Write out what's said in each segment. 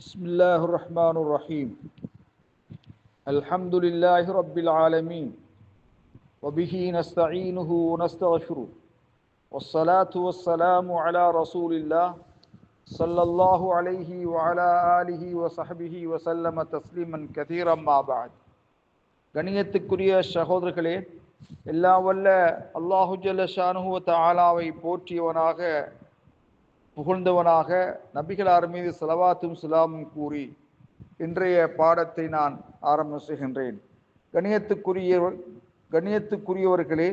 بسم الله الرحمن الرحيم الحمد لله رب العالمين وبه نستعينه ونستغفره والصلاة والسلام على رسول الله صلى الله عليه وعلى آله وصحبه وسلم تسليما كثيرا ما بعد கணியத்துக்குரிய சகோதரர்களே எல்லா வல்ல அல்லாஹு ஜல்ல ஷானுவ தாலாவை போற்றியவனாக புகழ்ந்தவனாக நபிகளார் மீது செலவாத்தும் சிலாமும் கூறி இன்றைய பாடத்தை நான் ஆரம்பம் செய்கின்றேன். கணியத்துக்குரிய கணியத்துக்குரியவர்களே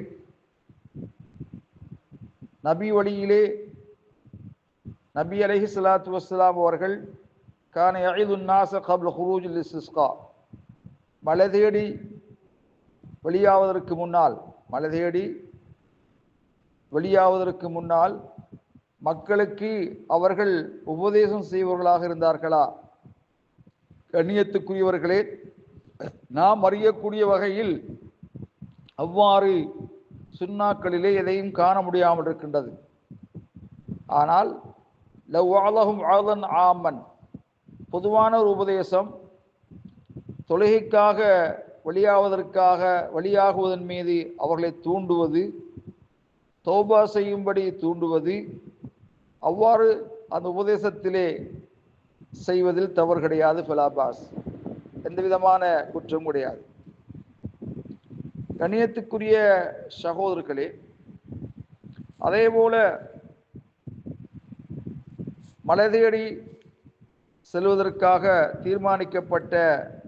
நபி வழியிலே நபி அலஹி சலாத்து வஸ்லாம் அவர்கள் கான நாச கபுல் ஹுரூஜ் இஸ்கா மலை தேடி வெளியாவதற்கு முன்னால் மலை தேடி வெளியாவதற்கு முன்னால் மக்களுக்கு அவர்கள் உபதேசம் செய்வர்களாக இருந்தார்களா? கண்ணியத்துக்குரியவர்களே நாம் அறியக்கூடிய வகையில் அவ்வாறு சுண்ணாக்களிலே எதையும் காண முடியாமல் இருக்கின்றது. ஆனால் லவ் ஆலகும் ஆலன் ஆமன் பொதுவான ஒரு உபதேசம் தொழுகைக்காக வழியாவதற்காக வழியாகுவதன் மீது அவர்களை தூண்டுவது தௌபா செய்யும்படி தூண்டுவது அவ்வாறு அந்த உபதேசத்திலே செய்வதில் தவறு கிடையாது பிலாபாஸ் எந்த விதமான குற்றம் கிடையாது. கணியத்துக்குரிய சகோதரர்களே அதே போல மலை தேடி செல்வதற்காக தீர்மானிக்கப்பட்ட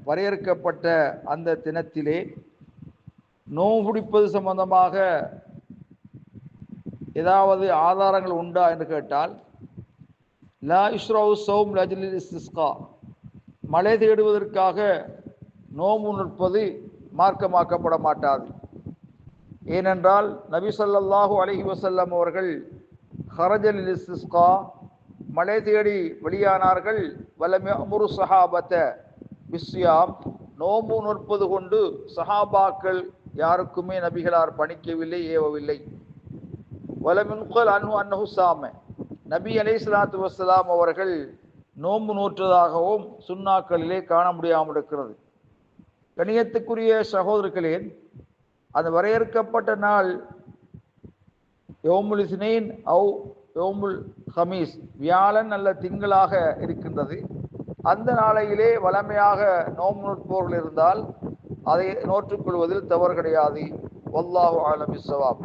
வரையறுக்கப்பட்ட அந்த தினத்திலே நோவு பிடிப்பது சம்பந்தமாக ஏதாவது ஆதாரங்கள் உண்டா என்று கேட்டால் லா இஸ்ரவு சௌம் லஜ்லில் இஸ்திஸ்கா மழை தேடுவதற்காக நோம்பு நிற்பது மார்க்கமாக்கப்பட மாட்டாது. ஏனென்றால் நபி சொல்லாஹு அலஹி வசல்லம் அவர்கள் ஹரஜல் இஸ்திஸ்கா மழை தேடி வெளியானார்கள். வலமுரு சஹாபத்த விஸ்யாம் நோம்பு நிற்பது கொண்டு சஹாபாக்கள் யாருக்குமே நபிகளார் பணிக்கவில்லை ஏவவில்லை. வலமின்கல் அனு அன்னஹு சாம. நபி அலை சலாத்து வசலாம் அவர்கள் நோன்பு நூற்றதாகவும் சுண்ணாக்களிலே காண முடியாமல் இருக்கிறது. கணியத்துக்குரிய சகோதரர்களே அந்த வரையறுக்கப்பட்ட நாள் யோமுல் இஸ்னேன் அவு யோமுல் ஹமீஸ் வியாழன் அல்ல திங்களாக இருக்கின்றது. அந்த நாளையிலே வளமையாக நோம்பு நோட்பவர்கள் இருந்தால் அதை நோற்றுக்கொள்வதில் தவறு கிடையாது. வல்லாஹு ஆலம் இஸ்வாப்